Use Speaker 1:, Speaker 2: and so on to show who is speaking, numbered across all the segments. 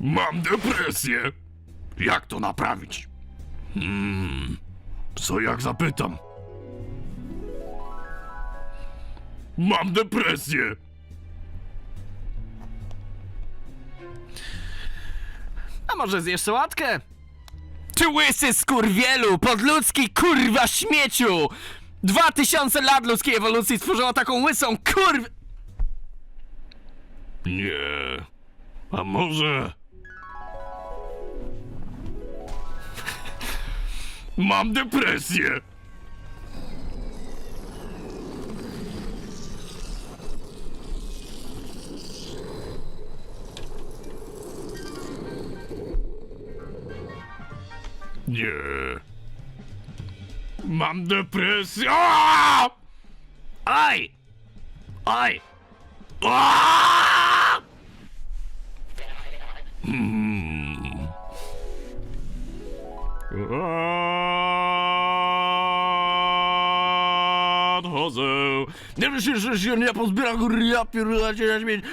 Speaker 1: Mam depresję. Jak to naprawić? Hmm. Co jak zapytam? Mam depresję.
Speaker 2: A może zjesz sałatkę? Ty łysy skurwielu, podludzki kurwa śmieciu! Dwa tysiące lat ludzkiej ewolucji stworzyło taką łysą kurw...
Speaker 1: Nie. A może. Mam depresję. Nie. Mam depresję. Aj! Aj! Aaaa! Nie myślisz, że się nie pozbiera góry, ja pierdolę na śmieć.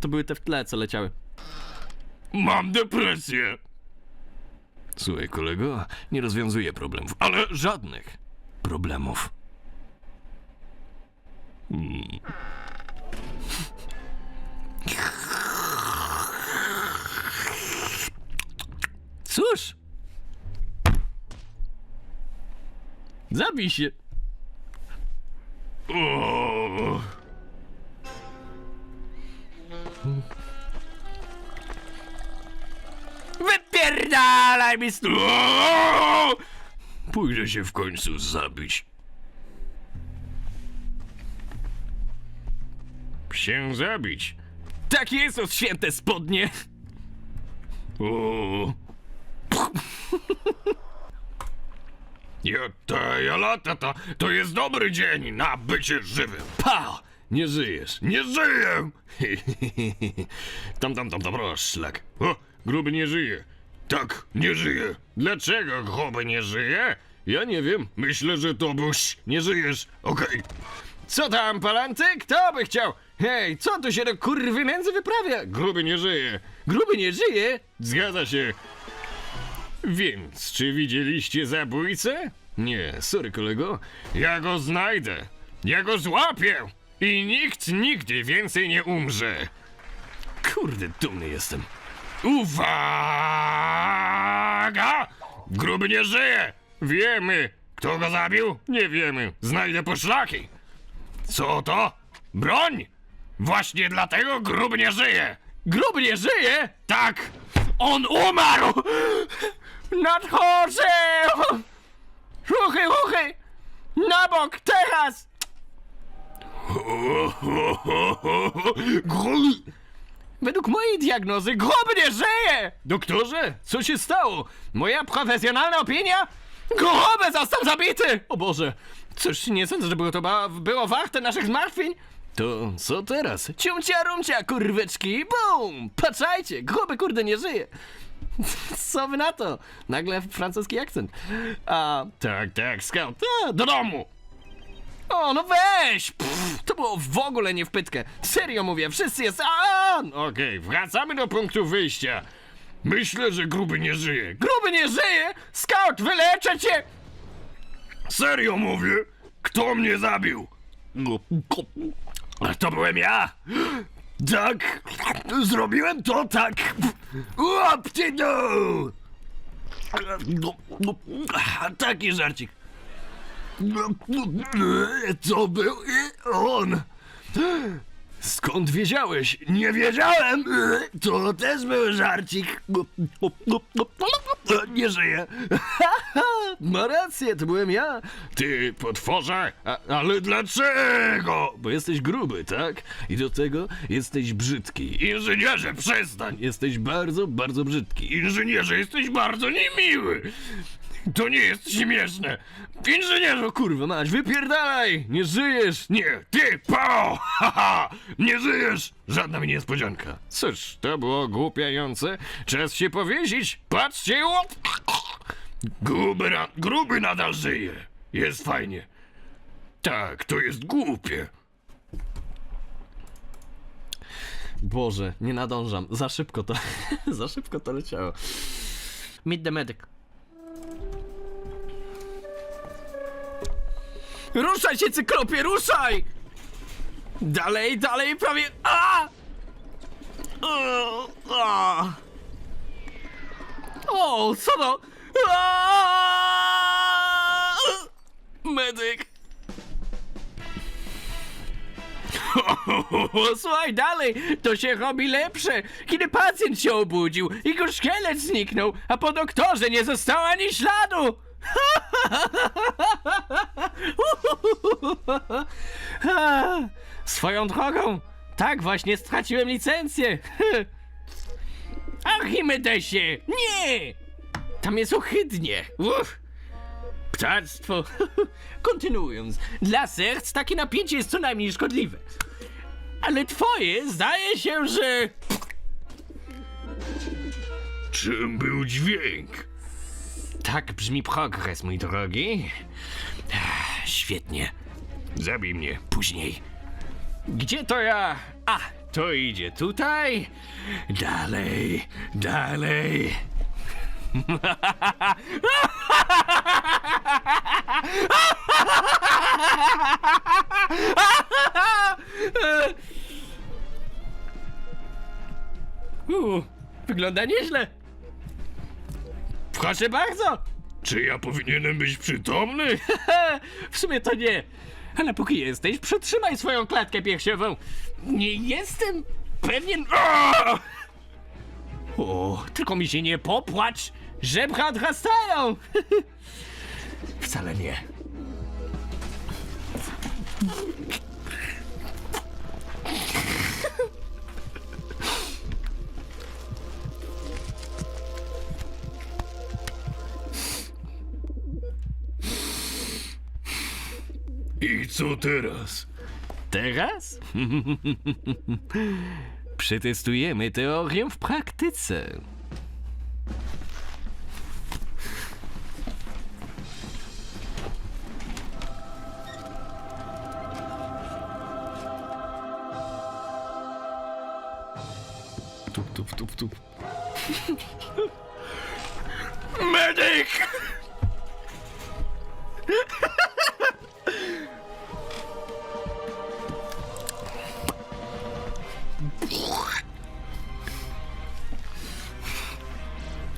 Speaker 2: To były te w tle, co leciały.
Speaker 1: Mam depresję. Słuchaj, kolego, nie rozwiązuję problemów, ale żadnych problemów.
Speaker 2: Cóż? Zabij się.
Speaker 1: O! Pójdę się w końcu zabić. Się zabić.
Speaker 2: Tak jest, od święte spodnie.
Speaker 1: O. Jata, jalata, to, to jest dobry dzień na bycie żywym.
Speaker 2: Pa!
Speaker 1: Nie żyjesz. Nie żyję! tam, tam, tam, tam, szlak. O, gruby nie żyje. Tak, nie żyje. Dlaczego gruby nie żyje? Ja nie wiem. Myślę, że to buś. Nie żyjesz. Okej.
Speaker 2: Co tam, palanty? Kto by chciał? Hej, co tu się do kurwy nędzy wyprawia?
Speaker 1: Gruby nie żyje.
Speaker 2: Gruby nie żyje?
Speaker 1: Zgadza się. Więc, czy widzieliście zabójcę? Nie, sorry kolego. Ja go znajdę. Ja go złapię. I nikt nigdy więcej nie umrze. Kurde, dumny jestem. Uwaga! Gruby nie żyje! Wiemy. Kto go zabił? Nie wiemy. Znajdę poszlaki. Co to? Broń! Właśnie dlatego gruby nie żyje.
Speaker 2: Gruby nie żyje?
Speaker 1: Tak! On umarł!
Speaker 2: Nadchodzę! Ruchy, ruchy! Na bok, teraz!
Speaker 1: Gruby!
Speaker 2: Według mojej diagnozy gruby nie żyje!
Speaker 1: Doktorze, co się stało?
Speaker 2: Moja profesjonalna opinia? Gruby został zabity! O Boże! Cóż, nie sądzę, że było to ba- było warte naszych zmartwień.
Speaker 1: To co teraz?
Speaker 2: Ciumcia rumcia, kurweczki, bum! Patrzajcie, gruby kurde nie żyje. Co wy na to? Nagle francuski akcent. A,
Speaker 1: Tak, tak, scout. A, do domu!
Speaker 2: o, no weź! Pff, to było w ogóle nie w pytkę. Serio mówię, wszyscy jest... A, no,
Speaker 1: Okej, wracamy do punktu wyjścia. Myślę, że gruby nie żyje.
Speaker 2: gruby nie żyje! Scout, wyleczę cię!
Speaker 1: Serio mówię? Kto mnie zabił? A to byłem ja? Tak, zrobiłem to tak. Łapcie no! Taki żarcik. To był on. Skąd wiedziałeś? Nie wiedziałem. To też był żarcik. Nie żyje.
Speaker 2: Ma rację, to byłem ja.
Speaker 1: Ty, potworze? A, ale dlaczego? Bo jesteś gruby, tak? I do tego jesteś brzydki. Inżynierze, przestań! Jesteś bardzo, bardzo brzydki. Inżynierze, jesteś bardzo niemiły! To nie jest śmieszne! Inżynierzu,
Speaker 2: Kurwa mać, wypierdalaj! Nie żyjesz!
Speaker 1: nie, ty, pao! Haha! Nie żyjesz! Żadna mi niespodzianka. Cóż, to było głupiające. Czas się powiesić. Patrzcie, łop! Gruby, na, gruby nadal żyje. Jest fajnie. Tak, to jest głupie.
Speaker 2: Boże, nie nadążam. Za szybko to, za szybko to leciało. Meet the medic. Ruszaj się, cyklopie, ruszaj! Dalej, dalej, prawie... A! O, co to? A! Medyk! Słuchaj dalej, to się robi lepsze. Kiedy pacjent się obudził, jego szkielet zniknął, a po doktorze nie zostało ani śladu. Swoją drogą, tak właśnie straciłem licencję. Archimedesie, nie! Tam jest ohydnie. Uff. Ptactwo. Kontynuując, dla serc takie napięcie jest co najmniej szkodliwe. Ale twoje zdaje się, że...
Speaker 1: Czym był dźwięk?
Speaker 2: Tak brzmi progres, mój drogi. Ech, Świetnie.
Speaker 1: Zabij mnie.
Speaker 2: Później. Gdzie to ja? A, to idzie tutaj. Dalej, dalej. U, wygląda nieźle. Proszę bardzo.
Speaker 1: Czy ja powinienem być przytomny?
Speaker 2: w sumie to nie. Ale póki jesteś, przytrzymaj swoją klatkę piersiową. Nie jestem pewien. O! o, tylko mi się nie popłacz. Żebra odrastają. Wcale nie.
Speaker 1: I co teraz?
Speaker 2: Teraz? Przetestujemy teorię w praktyce.
Speaker 1: Tup, tup, tup, tup. Medyk!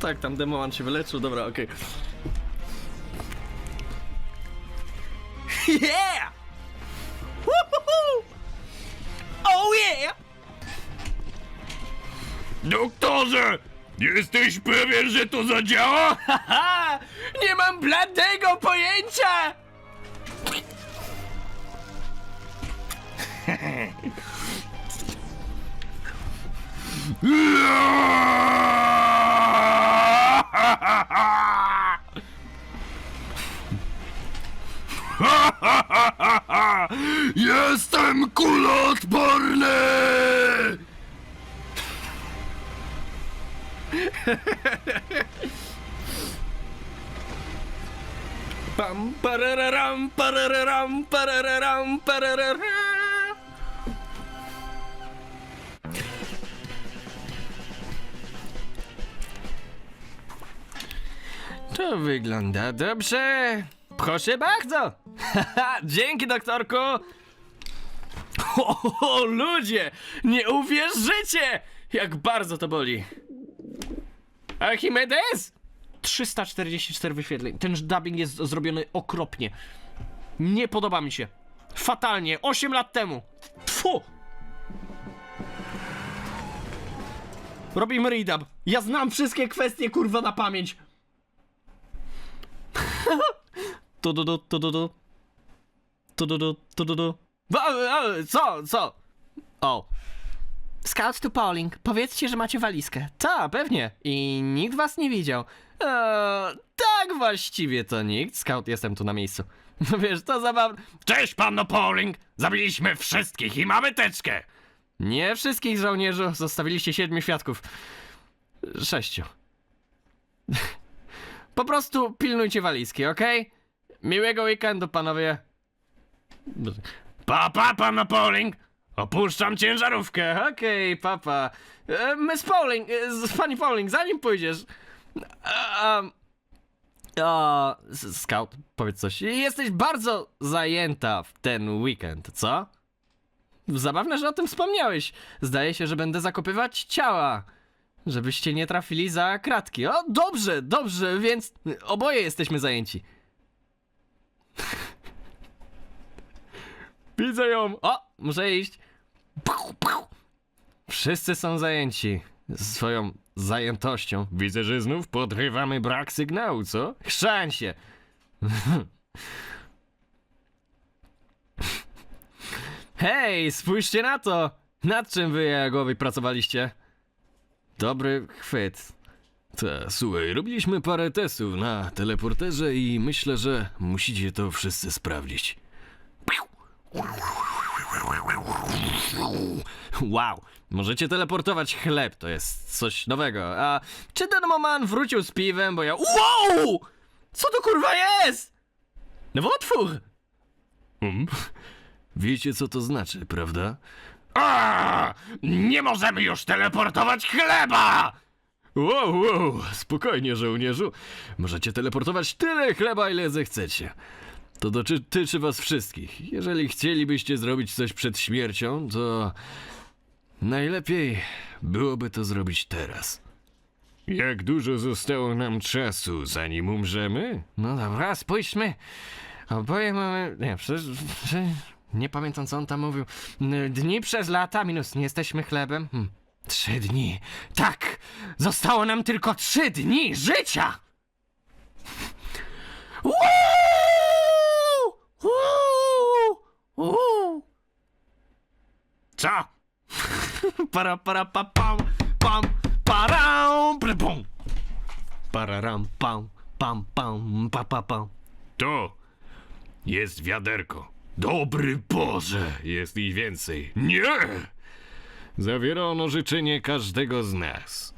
Speaker 2: Tak, tam demoman się wyleczył, dobra, okej. Yeah! Woohoo! Oh yeah!
Speaker 1: Doktorze! Jesteś pewien, że to zadziała?
Speaker 2: Haha! Nie mam bladego pojęcia!
Speaker 1: Jestem kuloodporny!
Speaker 2: Pam parararam parararam parararam pararara. To wygląda dobrze. Proszę bardzo. Dzięki, doktorku. O, ludzie, nie uwierzycie, jak bardzo to boli. Archimedes? 344 wyświetleń. Ten dubbing jest zrobiony okropnie. Nie podoba mi się. Fatalnie. 8 lat temu. Fu! Robimy redub. Ja znam wszystkie kwestie kurwa na pamięć. Tu du du tu du du. Tu du tu du du. Wa- a, Co? Co? O. Scout to Pauling, powiedzcie, że macie walizkę. Ta, pewnie. I nikt was nie widział. Eee, tak właściwie to nikt. Scout, jestem tu na miejscu. No wiesz, to zabawne.
Speaker 1: Cześć, panno Pauling! Zabiliśmy wszystkich i mamy teczkę!
Speaker 2: Nie wszystkich żołnierzu, zostawiliście siedmiu świadków. Sześciu. Po prostu pilnujcie walizki, okej? Miłego weekendu, panowie.
Speaker 1: Pa, pa, panno Pauling! Opuszczam ciężarówkę.
Speaker 2: Okej, papa. E, Miss Pauling, e, z- pani Pauling, zanim pójdziesz... Em, o, s- Scout, powiedz coś. Jesteś bardzo zajęta w ten weekend, co? Zabawne, że o tym wspomniałeś. Zdaje się, że będę zakopywać ciała. Żebyście nie trafili za kratki. O, dobrze, dobrze, więc oboje jesteśmy zajęci. Widzę ją. O, muszę iść. Wszyscy są zajęci swoją zajętością. Widzę, że znów podrywamy brak sygnału, co? Chrzań się! Hej, spójrzcie na to! Nad czym wy, Jagowi, pracowaliście? Dobry chwyt.
Speaker 1: Ta, słuchaj, robiliśmy parę testów na teleporterze i myślę, że musicie to wszyscy sprawdzić.
Speaker 2: Wow, możecie teleportować chleb, to jest coś nowego. A czy ten moment wrócił z piwem, bo ja... Wow! Co to kurwa jest? Nowotwór!
Speaker 1: Hmm? Wiecie, co to znaczy, prawda?
Speaker 3: A! Nie możemy już teleportować chleba!
Speaker 1: Wow, wow, spokojnie, żołnierzu. Możecie teleportować tyle chleba, ile zechcecie. To dotyczy was wszystkich. Jeżeli chcielibyście zrobić coś przed śmiercią, to najlepiej byłoby to zrobić teraz. Jak dużo zostało nam czasu, zanim umrzemy?
Speaker 2: No dobra, spójrzmy. Oboje mamy... Nie, przecież... przecież nie pamiętam, co on tam mówił. Dni przez lata minus nie jesteśmy chlebem. Hm. Trzy dni. Tak! Zostało nam tylko trzy dni życia! Woo! Woo!
Speaker 3: Co?
Speaker 2: Para para pa pam pam param pum. Pararam pam pam pam pa pa pam.
Speaker 1: To jest wiaderko. Dobry Boże, jest ich więcej. Nie! Zawiera ono życzenie każdego z nas.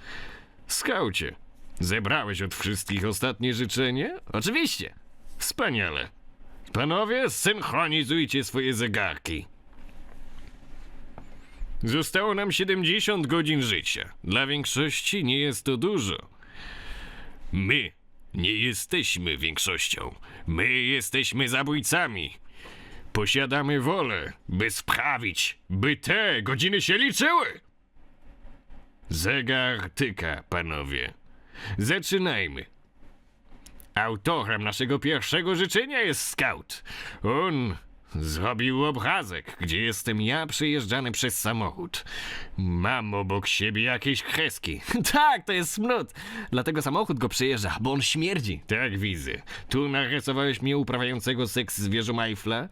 Speaker 1: Skaucie, zebrałeś od wszystkich ostatnie życzenie?
Speaker 2: Oczywiście.
Speaker 1: Wspaniale. Panowie, synchronizujcie swoje zegarki. Zostało nam 70 godzin życia. Dla większości nie jest to dużo. My nie jesteśmy większością. My jesteśmy zabójcami. Posiadamy wolę, by sprawić, by te godziny się liczyły. Zegar tyka, panowie. Zaczynajmy. Autorem naszego pierwszego życzenia jest scout. On zrobił obrazek, gdzie jestem ja przejeżdżany przez samochód. Mam obok siebie jakieś kreski.
Speaker 2: Tak, to jest smród. Dlatego samochód go przejeżdża, bo on śmierdzi.
Speaker 1: Tak widzę. Tu narysowałeś mnie uprawiającego seks z wieżą Eiffla.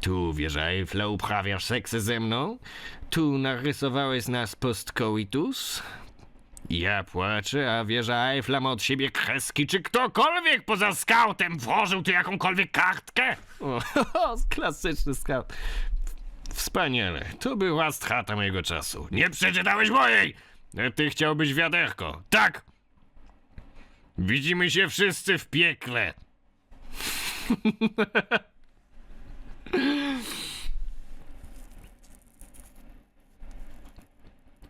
Speaker 1: Tu wieża Eiffla uprawiasz seks ze mną. Tu narysowałeś nas post-coitus. Ja płaczę, a wieża Eiffla ma od siebie kreski. Czy ktokolwiek poza skautem włożył tu jakąkolwiek kartkę?
Speaker 2: O, klasyczny scout.
Speaker 1: Wspaniale. To była strata mojego czasu. Nie przeczytałeś mojej! Ty chciałbyś wiaderko. Tak! Widzimy się wszyscy w piekle.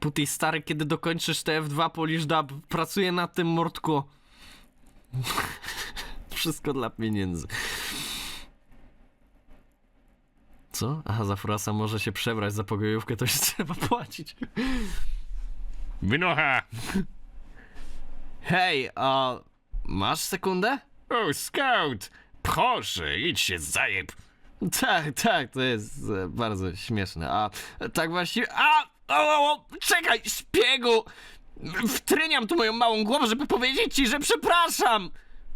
Speaker 2: Puty stary, kiedy dokończysz te F2 Polish Dub, pracuję nad tym mordku. Wszystko dla pieniędzy. Co? Aha, za frasa może się przebrać za pokojówkę, to się trzeba płacić.
Speaker 1: Wynocha!
Speaker 2: Hej, a masz sekundę?
Speaker 1: O, scout! Proszę, idź się zajeb.
Speaker 2: Tak, tak, to jest e, bardzo śmieszne. A tak właściwie. A! O, o, czekaj, szpiegu! Wtryniam tu moją małą głowę, żeby powiedzieć ci, że przepraszam!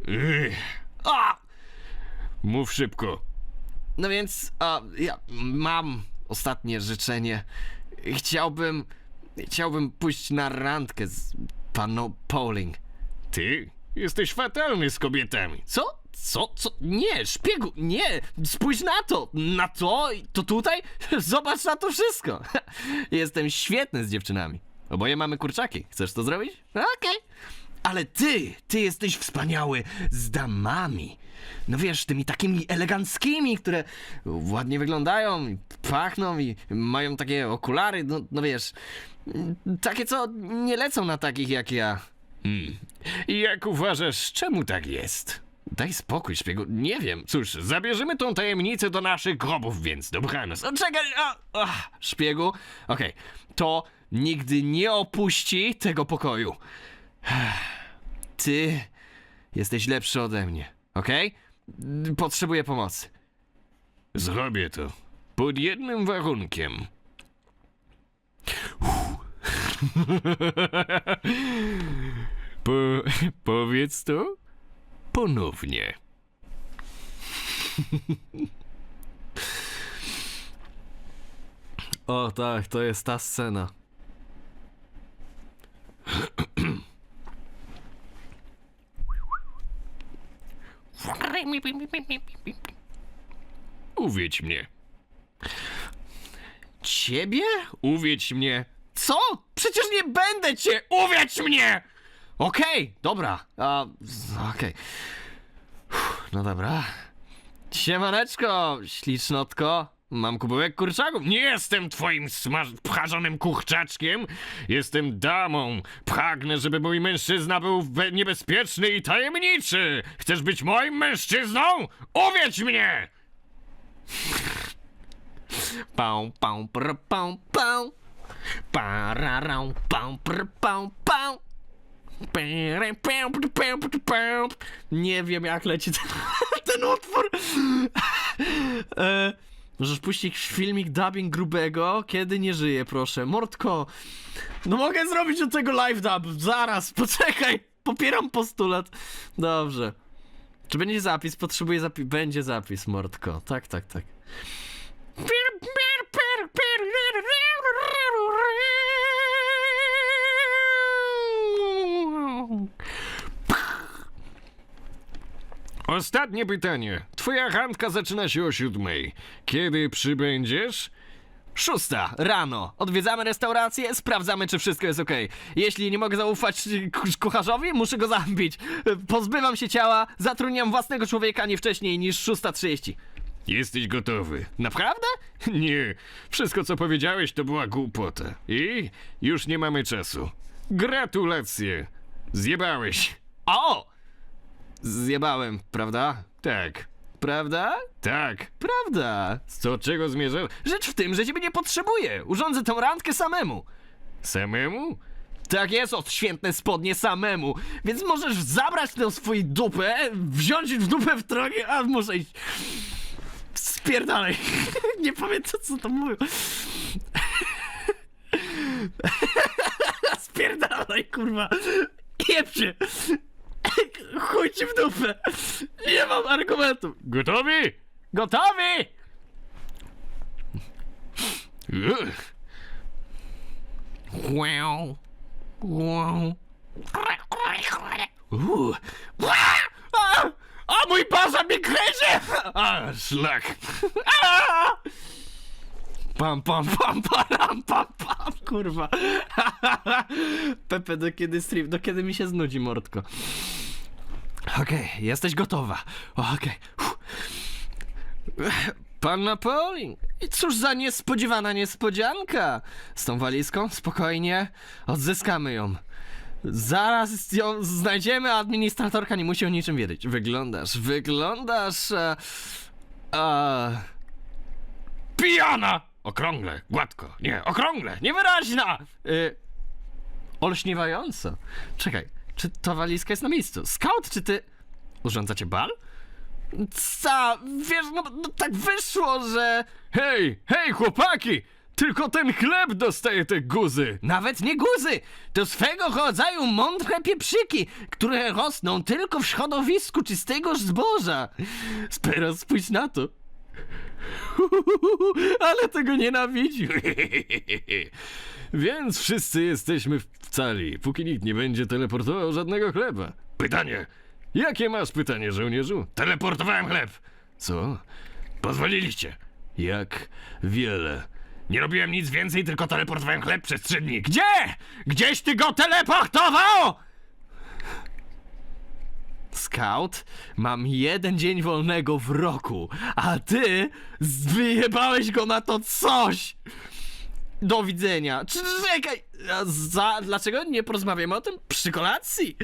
Speaker 1: Ech,
Speaker 2: A!
Speaker 1: mów szybko.
Speaker 2: No więc, a, ja mam ostatnie życzenie. Chciałbym. Chciałbym pójść na randkę z paną Pauling.
Speaker 1: Ty jesteś fatalny z kobietami.
Speaker 2: Co? Co? Co? Nie, szpiegu, nie! Spójrz na to! Na to to tutaj? Zobacz na to wszystko! Jestem świetny z dziewczynami. Oboje mamy kurczaki. Chcesz to zrobić? Okej. Ale ty, ty jesteś wspaniały z damami. no wiesz, tymi takimi eleganckimi, które ładnie wyglądają, pachną i mają takie okulary, no, no wiesz, takie co nie lecą na takich jak ja.
Speaker 1: Hmm. I jak uważasz, czemu tak jest?
Speaker 2: Daj spokój, szpiegu, nie wiem.
Speaker 1: Cóż, zabierzemy tą tajemnicę do naszych grobów, więc dobranoc.
Speaker 2: No czekaj, a, a, szpiegu, okej, to nigdy nie opuści tego pokoju. Ty jesteś lepszy ode mnie, okej? Potrzebuję pomocy.
Speaker 1: Zrobię to. Pod jednym warunkiem. Po, powiedz to ponownie.
Speaker 2: O tak, to jest ta scena.
Speaker 1: Uwiedź mnie.
Speaker 2: Ciebie?
Speaker 1: Uwiedź mnie.
Speaker 2: Co? Przecież nie będę cię!
Speaker 1: Uwiedź mnie!
Speaker 2: Okej, dobra. A, Okej. No dobra. Siemaneczko, ślicznotko. Mam kubełek kurczaków.
Speaker 1: Nie jestem twoim smaż- pcharzonym. Jestem damą. Pragnę, żeby mój mężczyzna był be- niebezpieczny i tajemniczy. Chcesz być moim mężczyzną? Uwiedź mnie!
Speaker 2: Pał, pał. Nie wiem jak leci ten, ten utwór. e, możesz puścić filmik dubbing grubego, kiedy nie żyje, proszę. Mordko, no mogę zrobić od tego live dub. Zaraz, poczekaj. Popieram postulat. Dobrze. Czy będzie zapis? Potrzebuję zapis. Będzie zapis, Mordko. Tak, tak, tak.
Speaker 1: Ostatnie pytanie. Twoja randka zaczyna się o siódmej. Kiedy przybędziesz?
Speaker 2: Szósta, rano. Odwiedzamy restaurację, sprawdzamy, czy wszystko jest ok. Jeśli nie mogę zaufać y, ku- kucharzowi, muszę go zabić. Pozbywam się ciała, zatrudniam własnego człowieka nie wcześniej niż 6.30.
Speaker 1: Jesteś gotowy. Naprawdę? Nie. Wszystko, co powiedziałeś, to była głupota. I już nie mamy czasu. Gratulacje. Zjebałeś.
Speaker 2: O! Zjebałem, prawda?
Speaker 1: Tak.
Speaker 2: Prawda?
Speaker 1: Tak.
Speaker 2: Prawda.
Speaker 1: Co czego zmierzasz?
Speaker 2: Rzecz w tym, że ciebie nie potrzebuję. Urządzę tę randkę samemu.
Speaker 1: Samemu?
Speaker 2: Tak jest, odświętne spodnie samemu. Więc możesz zabrać tę swoją dupę, wziąć w dupę w tronie, a muszę iść. Spierdalaj. Nie pamiętam, co to mówił. Spierdalaj, kurwa. Jeb się. Chuj ci w dupę. Nie mam argumentów.
Speaker 1: Gotowi?
Speaker 2: Gotowi? Wow. Wow. Uuu. A, a mój baza mnie kręci!
Speaker 1: A, szlak.
Speaker 2: A! Pam, pam, pam, pam, pam, pam, kurwa. Pepe, do kiedy stream, do kiedy mi się znudzi, mordko. Okej, jesteś gotowa. Okej. Uff. Panna Pauling. I cóż za niespodziewana niespodzianka. Z tą walizką? Spokojnie. Odzyskamy ją. Zaraz ją znajdziemy, a administratorka nie musi o niczym wiedzieć. Wyglądasz, wyglądasz... E, e,
Speaker 1: Pijana! Okrągle, gładko. Nie, okrągle,
Speaker 2: Niewyraźna! Y, olśniewająco. Czekaj, czy ta walizka jest na miejscu? Scout, czy ty... Urządzacie bal? Co? Wiesz, no, no tak wyszło, że...
Speaker 1: Hej, hej, chłopaki! Tylko ten chleb dostaje te guzy.
Speaker 2: Nawet nie guzy! To swego rodzaju mądre pieprzyki, które rosną tylko w środowisku czystego zboża. Teraz spójrz na to. Ale tego nienawidził.
Speaker 1: Więc wszyscy jesteśmy w cali, póki nikt nie będzie teleportował żadnego chleba. Pytanie. Jakie masz pytanie, żołnierzu? Teleportowałem chleb. Co? Pozwoliliście. Jak wiele. Nie robiłem nic więcej, tylko teleportowałem chleb przez trzy dni. Gdzie? Gdzieś ty go teleportował?
Speaker 2: scout, mam jeden dzień wolnego w roku, a ty wyjebałeś go na to coś! Do widzenia. Czekaj, za, dlaczego nie porozmawiamy o tym przy kolacji?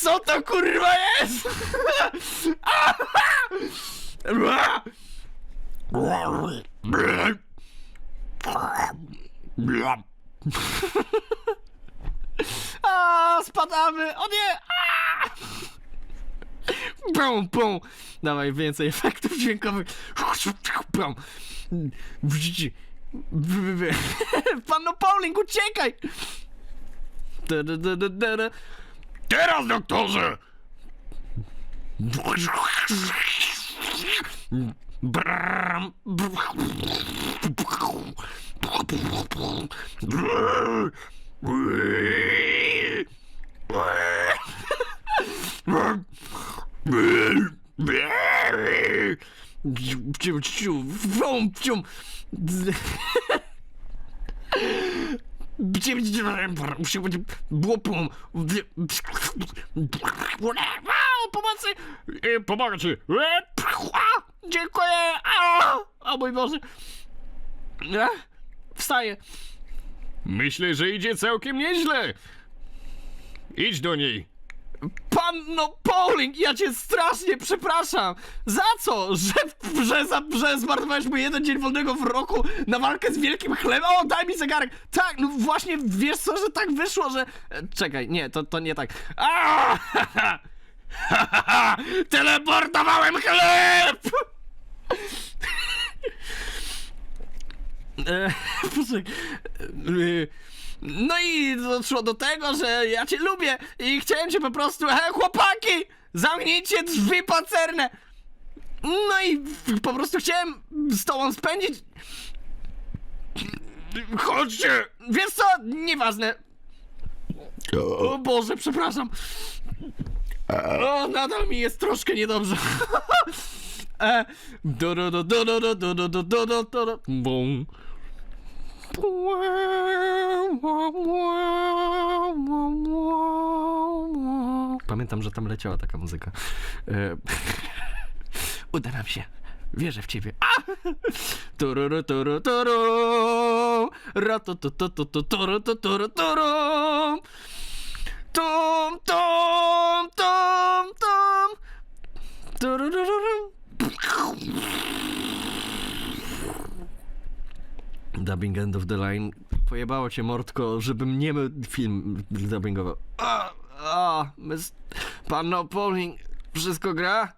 Speaker 2: Co to kurwa jest? A, spadamy! O nie! A! Bum. Dawaj więcej efektów dźwiękowych. Wrzuci- Panu Pauling, uciekaj!
Speaker 3: Teraz, doktorze!
Speaker 2: Bram. Ciu, ciu, wum. Ciu, ciu, Muszę być błopą. Pomocy!
Speaker 3: E, Pomogę ci!
Speaker 2: A, Dziękuję! O mój Boże! E, Wstaję.
Speaker 3: Myślę, że idzie całkiem nieźle. Idź do niej.
Speaker 2: Panno Pauling, ja cię strasznie przepraszam! Za co? Że, że, za, że zmarnowałeś mój jeden dzień wolnego w roku na walkę z wielkim chlebem? O, daj mi zegarek! Tak, no właśnie, wiesz co, że tak wyszło, że... e, Czekaj, nie, to, to nie tak. A!
Speaker 3: Teleportowałem chleb!
Speaker 2: E, poczekaj. E, No i doszło do tego, że ja cię lubię i chciałem cię po prostu, e, chłopaki, zamknijcie drzwi pacerne. No i po prostu chciałem z tobą spędzić,
Speaker 3: Chodźcie!
Speaker 2: wiesz co, nieważne. O Boże, przepraszam. O, nadal mi jest troszkę niedobrze. E, do, do, do, do, do, do, do, do, do, do, do, do. Pamiętam, że tam leciała taka muzyka. E, Uda nam się. Wierzę w ciebie. A! Turu, turu. Turu. Dubbing end of the line. Pojebało cię, Mordko, żebym nie film dubbingował. A, a, mys- Panno Pauling, wszystko gra?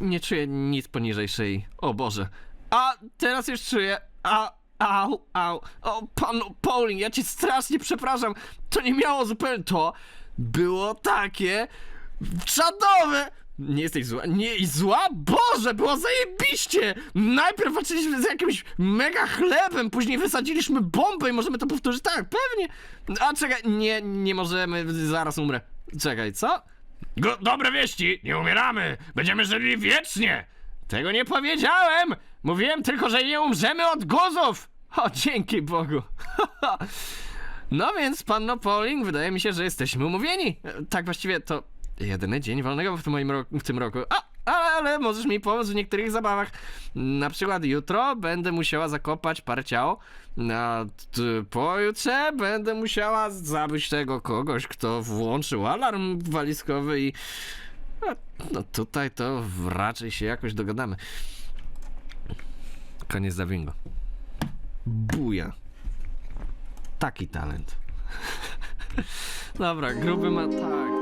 Speaker 2: Nie czuję nic poniżej szyi. O Boże. A, teraz już czuję. A, au, au. O, Panno Pauling, ja cię strasznie przepraszam. To nie miało zupełnie... To było takie... Czadowe! Nie jesteś zła? Nie i zła? Boże, było zajebiście! Najpierw walczyliśmy z jakimś mega chlebem, później wysadziliśmy bombę i możemy to powtórzyć. Tak, pewnie. A czekaj, nie, nie możemy, zaraz umrę. Czekaj, co?
Speaker 3: Go, dobre wieści! Nie umieramy! Będziemy żyli wiecznie!
Speaker 2: Tego nie powiedziałem! Mówiłem tylko, że nie umrzemy od guzów! O, dzięki Bogu! No więc, panno Pauling, wydaje mi się, że jesteśmy umówieni. Tak właściwie to jedyny dzień wolnego w, moim w tym roku. A, ale, ale możesz mi pomóc w niektórych zabawach. Na przykład jutro będę musiała zakopać parę ciał. A pojutrze będę musiała zabić tego kogoś, kto włączył alarm walizkowy i... No tutaj to raczej się jakoś dogadamy. Koniec dubbingu. Buja. Taki talent. Dobra, gruby ma tak.